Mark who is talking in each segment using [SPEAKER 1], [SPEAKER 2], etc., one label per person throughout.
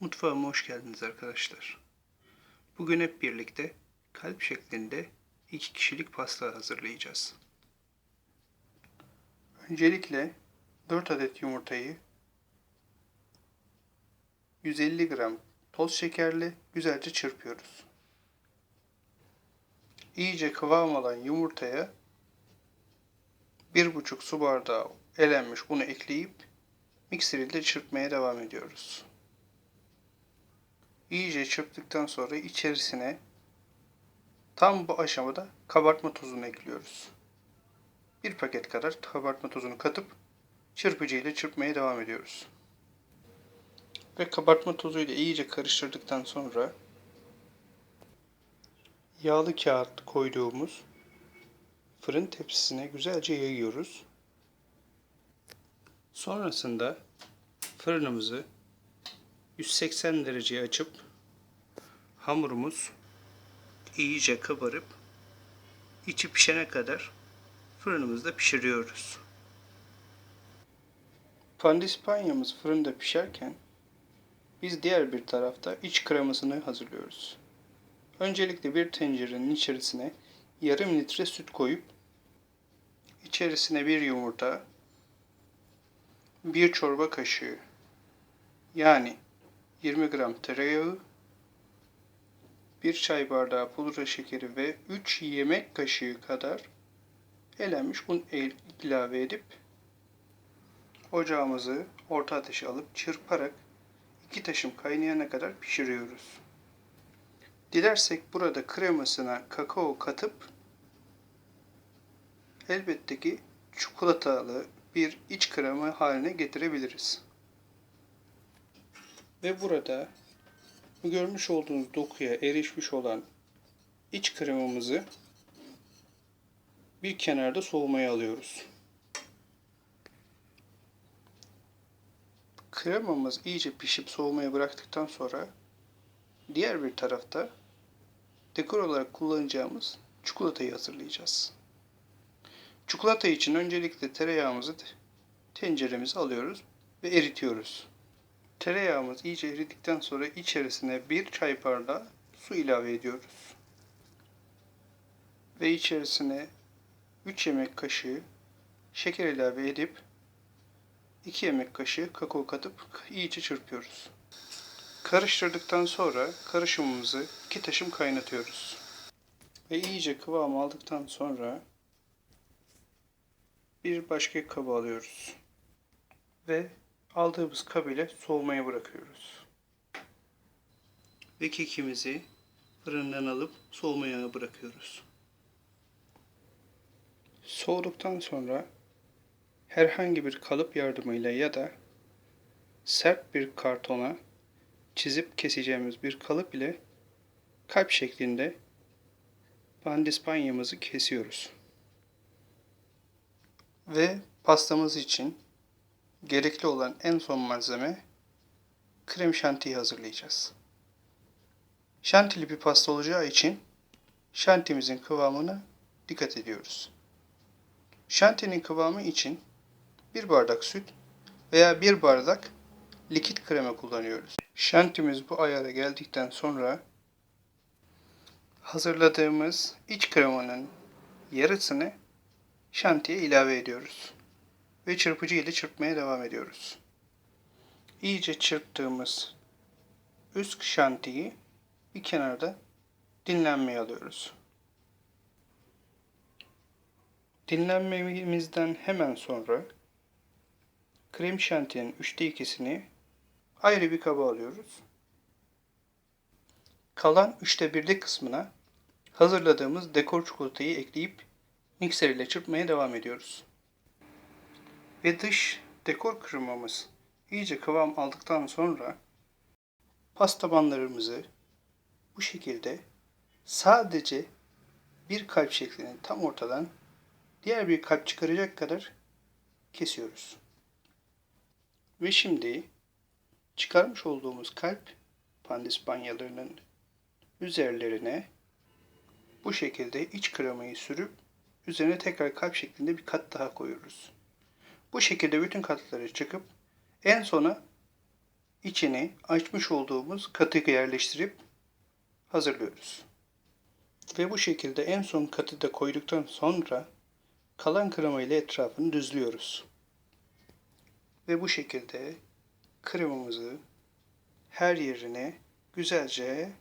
[SPEAKER 1] Mutfağıma hoş geldiniz arkadaşlar. Bugün hep birlikte kalp şeklinde iki kişilik pasta hazırlayacağız. Öncelikle 4 adet yumurtayı 150 gram toz şekerle güzelce çırpıyoruz. İyice kıvam alan yumurtaya 1,5 su bardağı elenmiş unu ekleyip mikser ile çırpmaya devam ediyoruz. İyice çırptıktan sonra içerisine tam bu aşamada kabartma tozunu ekliyoruz. Bir paket kadar kabartma tozunu katıp çırpıcı ile çırpmaya devam ediyoruz. Ve kabartma tozuyla iyice karıştırdıktan sonra yağlı kağıt koyduğumuz fırın tepsisine güzelce yayıyoruz. Sonrasında fırınımızı 180 dereceye açıp hamurumuz iyice kabarıp içi pişene kadar fırınımızda pişiriyoruz. Pandispanyamız fırında pişerken biz diğer bir tarafta iç kremasını hazırlıyoruz. Öncelikle bir tencerenin içerisine yarım litre süt koyup içerisine bir yumurta, bir çorba kaşığı yani 20 gram tereyağı, 1 çay bardağı pudra şekeri ve 3 yemek kaşığı kadar elenmiş un ilave edip ocağımızı orta ateşe alıp çırparak iki taşım kaynayana kadar pişiriyoruz. Dilersek burada kremasına kakao katıp elbette ki çikolatalı bir iç krema haline getirebiliriz. Ve burada bu görmüş olduğunuz dokuya erişmiş olan iç kremamızı bir kenarda soğumaya alıyoruz. Kremamız iyice pişip soğumaya bıraktıktan sonra diğer bir tarafta dekor olarak kullanacağımız çikolatayı hazırlayacağız. Çikolata için öncelikle tereyağımızı tenceremize alıyoruz ve eritiyoruz. Tereyağımız iyice eridikten sonra içerisine bir çay bardağı su ilave ediyoruz. Ve içerisine 3 yemek kaşığı şeker ilave edip 2 yemek kaşığı kakao katıp iyice çırpıyoruz. Karıştırdıktan sonra karışımımızı iki taşım kaynatıyoruz. Ve iyice kıvam aldıktan sonra bir başka kaba alıyoruz. Ve aldığımız kab ile soğumaya bırakıyoruz. Ve kekimizi fırından alıp soğumaya bırakıyoruz. Soğuduktan sonra herhangi bir kalıp yardımıyla ya da sert bir kartona çizip keseceğimiz bir kalıp ile kalp şeklinde pandispanyamızı kesiyoruz. Ve pastamız için gerekli olan en son malzeme krem şantiyi hazırlayacağız. Şantili bir pasta olacağı için şantimizin kıvamına dikkat ediyoruz. Şantinin kıvamı için bir bardak süt veya bir bardak likit krema kullanıyoruz. Şantimiz bu ayara geldikten sonra hazırladığımız iç kremanın yarısını şantiye ilave ediyoruz ve çırpıcı ile çırpmaya devam ediyoruz. İyice çırptığımız üst şantiyi bir kenarda dinlenmeye alıyoruz. Dinlenmemizden hemen sonra krem şantiyenin üçte ikisini ayrı bir kaba alıyoruz. Kalan üçte birlik kısmına hazırladığımız dekor çikolatayı ekleyip mikser ile çırpmaya devam ediyoruz. Ve dış dekor kremamız iyice kıvam aldıktan sonra pasta banlarımızı bu şekilde sadece bir kalp şeklinde tam ortadan diğer bir kalp çıkaracak kadar kesiyoruz. Ve şimdi çıkarmış olduğumuz kalp pandispanyalarının üzerlerine bu şekilde iç kremayı sürüp üzerine tekrar kalp şeklinde bir kat daha koyuyoruz. Bu şekilde bütün katları çıkıp en sona içine açmış olduğumuz katı yerleştirip hazırlıyoruz. Ve bu şekilde en son katı da koyduktan sonra kalan krema ile etrafını düzlüyoruz. Ve bu şekilde kremamızı her yerine güzelce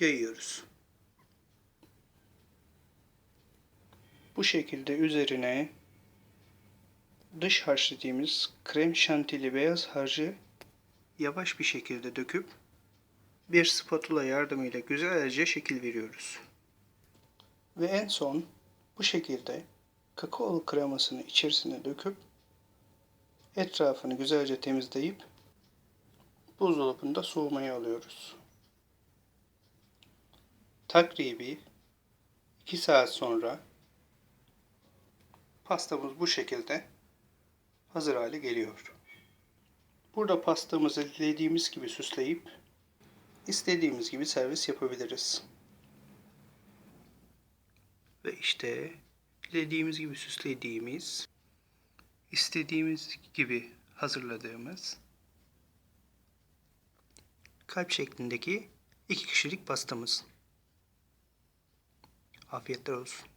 [SPEAKER 1] yayıyoruz. Bu şekilde üzerine dış harç dediğimiz krem şantili beyaz harcı yavaş bir şekilde döküp bir spatula yardımıyla güzelce şekil veriyoruz. Ve en son bu şekilde kakaolu kremasını içerisine döküp etrafını güzelce temizleyip buzdolabında soğumaya alıyoruz. Takribi 2 saat sonra pastamız bu şekilde hazır hale geliyor. Burada pastamızı dilediğimiz gibi süsleyip istediğimiz gibi servis yapabiliriz. Ve işte dilediğimiz gibi süslediğimiz, istediğimiz gibi hazırladığımız kalp şeklindeki iki kişilik pastamız. Afiyetler olsun.